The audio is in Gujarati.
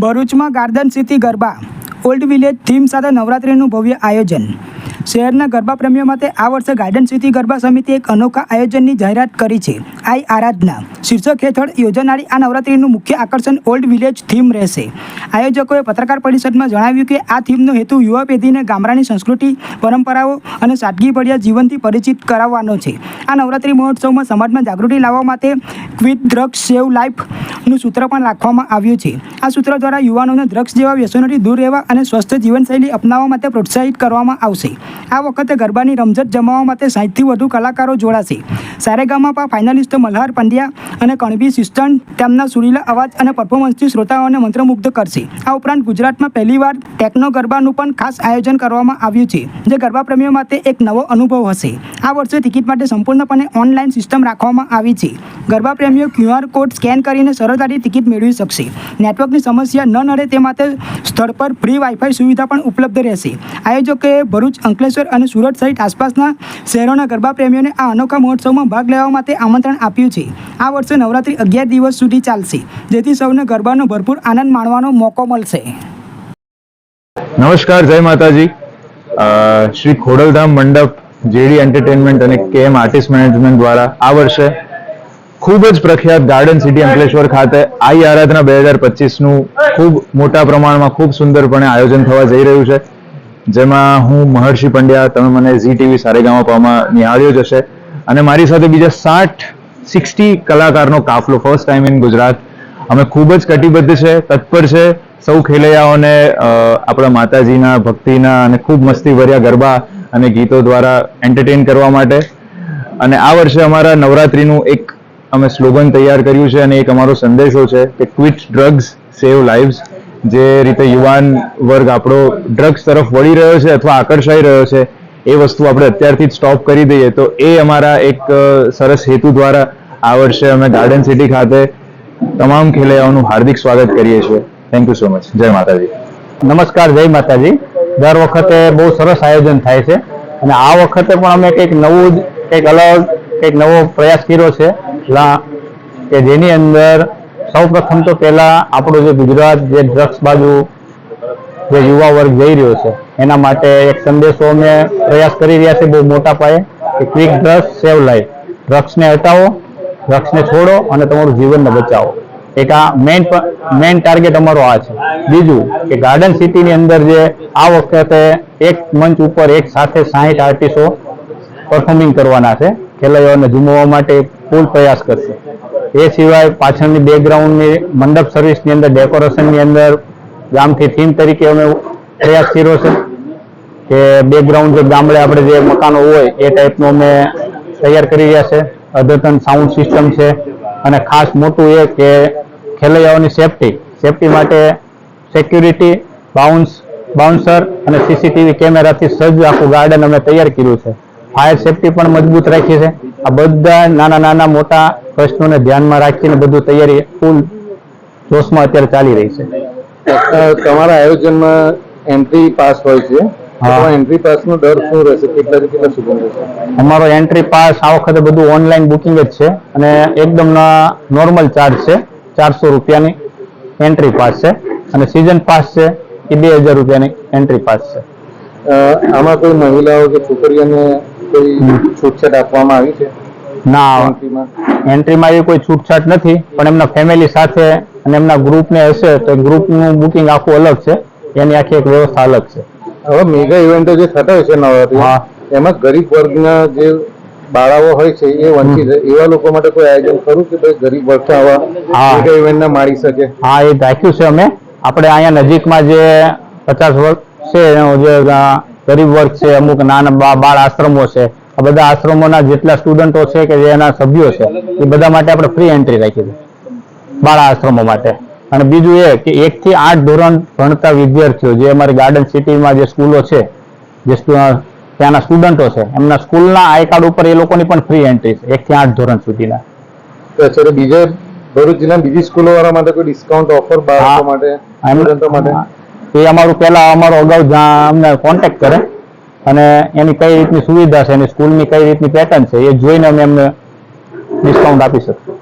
ભરૂચમાં garden city garba old village theme સાથે નવરાત્રિનું ભવ્ય આયોજન શહેરના ગરબા પ્રેમીઓ માટે આ વર્ષે ગાર્ડન સિટી ગરબા સમિતિ એક અનોખા આયોજનની જાહેરાત કરી છે. આઈ આરાધના. શીર્ષક હેઠળ યોજાનારી આ નવરાત્રિનું મુખ્ય આકર્ષણ ઓલ્ડ વિલેજ થીમ રહેશે. આયોજકોએ પત્રકાર પરિષદમાં જણાવ્યું કે આ થીમનો હેતુ યુવા પેઢીને ગામડાની સંસ્કૃતિ, પરંપરાઓ અને સાદગીભર્યા જીવનથી પરિચિત કરાવવાનો છે. આ નવરાત્રિ મહોત્સવમાં સમાજમાં જાગૃતિ લાવવા માટે ક્વિટ ડ્રગ્સ સેવ લાઈફનું સૂત્ર પણ રાખવામાં આવ્યું છે. આ સૂત્ર દ્વારા યુવાનોને ડ્રગ્સ જેવા વ્યસનોથી દૂર રહેવા અને સ્વસ્થ જીવનશૈલી અપનાવવા માટે પ્રોત્સાહિત કરવામાં આવશે. આ વખતે ગરબાની રમઝટ જમાવવા માટે સાહીઠથી વધુ કલાકારો જોડાશે. સારેગામાપા ફાઇનલિસ્ટ મલ્હાર પંડ્યા અને કણબી સિસ્ટન તેમના સુરીલા અવાજ અને પરફોર્મન્સથી શ્રોતાઓને મંત્રમુગ્ધ કરશે. આ ઉપરાંત ગુજરાતમાં પહેલીવાર ટેકનો ગરબાનું પણ ખાસ આયોજન કરવામાં આવ્યું છે, જે ગરબા પ્રેમીઓ માટે એક નવો અનુભવ હશે. આ વર્ષે ટિકિટ માટે સંપૂર્ણપણે ઓનલાઈન સિસ્ટમ રાખવામાં આવી છે. ગરબા પ્રેમીઓ ક્યુઆર કોડ સ્કેન કરીને સરળતાથી ટિકિટ મેળવી શકશે. નેટવર્કની સમસ્યા ન નડે તે માટે સ્થળ પર ફ્રી વાઈફાઈ સુવિધા પણ ઉપલબ્ધ રહેશે. આયોજકોએ ભરૂચ, અંકલેશ્વર અને સુરત સહિત આસપાસના શહેરોના ગરબા પ્રેમીઓને આ અનોખા મહોત્સવમાં ભાગ લેવા માટે આમંત્રણ આપ્યું છે. આ વર્ષે નવરાત્રિ અગિયાર દિવસ સુધી ચાલશે, જેથી સૌને ગરબાનો ભરપૂર આનંદ માણવાનો મોકો મળશે. નમસ્કાર, જય માતાજી. શ્રી ખોડલધામ મંડપ, જેડી એન્ટરટેનમેન્ટ અને કેમ આર્ટિસ્ટ મેનેજમેન્ટ દ્વારા આ વર્ષે ખૂબ જ પ્રખ્યાત ગાર્ડન સિટી અંકલેશ્વર ખાતે આઈ આરાધના બે હજાર પચીસનું ખૂબ મોટા પ્રમાણમાં ખૂબ સુંદરપણે આયોજન થવા જઈ રહ્યું છે. જેમાં હું મહર્ષિ પંડ્યા, તમે મને ઝી ટીવી સારેગામાપામાં નિહાળ્યો જ હશે. અને મારી સાથે બીજા સાઠ, સિક્સટી કલાકારનો કાફલો. First time in Gujarat. અમે ખૂબ જ કટિબદ્ધ છે, તત્પર છે. સૌ ખેલૈયાઓને આપણા માતાજીના, ભક્તિના અને ખૂબ મસ્તી ભર્યા ગરબા અને ગીતો દ્વારા એન્ટરટેન કરવા માટે. અને આ વર્ષે અમારા નવરાત્રિનું એક અમે સ્લોગન તૈયાર કર્યું છે અને એક અમારો સંદેશો છે કે ક્વિટ ડ્રગ્સ સેવ લાઈવ્સ જે રીતે યુવાન વર્ગ આપણો ડ્રગ્સ તરફ વળી રહ્યો છે અથવા આકર્ષાઈ રહ્યો છે એ વસ્તુ આપણે અત્યારથી જ સ્ટોપ કરી દઈએ. તો એ અમારા એક સરસ હેતુ દ્વારા આ વર્ષે અમે ગાર્ડન સિટી ખાતે તમામ ખેલૈયાઓનું હાર્દિક સ્વાગત કરીએ છીએ. થેન્ક યુ સો મચ જય માતાજી. નમસ્કાર, જય માતાજી. દર વખતે બહુ સરસ આયોજન થાય છે. અને આ વખતે પણ અમે કંઈક નવું જ, કંઈક અલગ, કંઈક નવો પ્રયાસ કર્યો છે. કે જેની અંદર સૌ પ્રથમ તો પહેલા આપણું જે ગુજરાત જે ડ્રગ્સ બાજુ જે યુવા વર્ગ જઈ રહ્યો છે, એના માટે એક સંદેશો અમે પ્રયાસ કરી રહ્યા છે બહુ મોટા પાયે કે ક્વિક ડ્રગ્સ સેવ લાઈફ ડ્રગ્સને હટાવો ડ્રગ્સને છોડો અને તમારું જીવનને બચાવો. એક આ મેઇન મેઇન ટાર્ગેટ અમારો આ છે. બીજું કે ગાર્ડન સિટીની અંદર જે આ વખતે એક મંચ ઉપર એક સાથે સાહીઠ આર્ટિસ્ટો પરફોર્મિંગ કરવાના છે ખેલૈયાઓને ઝૂમવવા માટે ફૂલ પ્રયાસ કરશે. એ સિવાય પાછળની બેકગ્રાઉન્ડની મંડપ સર્વિસની અંદર ડેકોરેશનની અંદર ગામથી થીમ તરીકે અમે પ્રયાસ કર્યો છે કે બેકગ્રાઉન્ડ જે ગામડે આપણે જે મકાનો હોય એ ટાઈપનું અમે તૈયાર કરી રહ્યા છે. અદ્યતન સાઉન્ડ સિસ્ટમ છે અને ખાસ મોટું એ કે ખેલૈયાઓની સેફટી સેફટી માટે સિક્યુરિટી બાઉન્સ બાઉન્સર અને સીસીટીવી કેમેરાથી સજ્જ આખું ગાર્ડન અમે તૈયાર કર્યું છે. ફાયર સેફટી પણ મજબૂત રાખી છે. આ બધા નાના નાના મોટા પ્રશ્નોને ધ્યાનમાં રાખીને બધું તૈયારી ફૂલ જોશમાં અત્યારે ચાલી રહી છે. તમારા આયોજનમાં એન્ટ્રી પાસ હોય છે. હા. એન્ટ્રી પાસ નો દર શું રહેશે? કેટલા કેટલા સુધી રહેશે? અમારો એન્ટ્રી પાસ આ વખતે બધું ઓનલાઈન બુકિંગ જ છે અને એકદમ નોર્મલ ચાર્જ છે. ચારસો રૂપિયાની એન્ટ્રી પાસ છે. અને સિઝન પાસ છે એ બે હજાર રૂપિયાની એન્ટ્રી પાસ છે. આમાં કોઈ મહિલાઓ કે છોકરીઓને કોઈ છૂટછાટ આપવામાં આવી છે? ના. એન્ટ્રીમાં એવી કોઈ છૂટછાટ નથી પણ એમના ફેમિલી સાથે અને એમના ગ્રુપને હશે તો ગ્રુપનું બુકિંગ આખું અલગ છે. એની આખી એક વ્યવસ્થા અલગ છે. હવે મેગા ઇવેન્ટો જે થતા હોય છે નવરાત્રી હા. એમાં ગરીબ વર્ગના જે બાળાઓ હોય છે એ વંચિત એવા લોકો માટે કોઈ આયોજન કરું કે ભાઈ ગરીબ વર્ગ આવા મેગા ઇવેન્ટ ના માણી શકે? હા એ રાખ્યું છે અમે. આપણે અહીંયા નજીકમાં જે પચાસ વર્ગ છે એનો જે ગરીબ વર્ગ છે અમુક નાના બાળ આશ્રમો છે આ બધા આશ્રમોના જેટલા સ્ટુડન્ટો છે કે જેના સભ્યો છે એ બધા માટે આપણે ફ્રી એન્ટ્રી રાખી છે. બાળ આશ્રમો માટે. અને બીજું એ કે એક થી આઠ ધોરણ ભણતા વિદ્યાર્થીઓ જે અમારી ગાર્ડન સિટીમાં જે સ્કૂલો છે જે ત્યાંના સ્ટુડન્ટો છે એમના સ્કૂલના આઈ કાર્ડ ઉપર એ લોકોની પણ ફ્રી એન્ટ્રી છે એક થી આઠ ધોરણ સુધીના. તો અત્યારે બીજે ભરૂચ જિલ્લા બીજી સ્કૂલો વાળા માટે કોઈ ડિસ્કાઉન્ટ ઓફર બાળકો માટે સ્ટુડન્ટો માટે? એ અમારું પહેલા અમારો અગાઉ અમને કોન્ટેક્ટ કરે. અને એની કઈ રીતની સુવિધા છે એની સ્કૂલની કઈ રીતની પેટર્ન છે એ જોઈને અમે એમને ડિસ્કાઉન્ટ આપી શકીએ.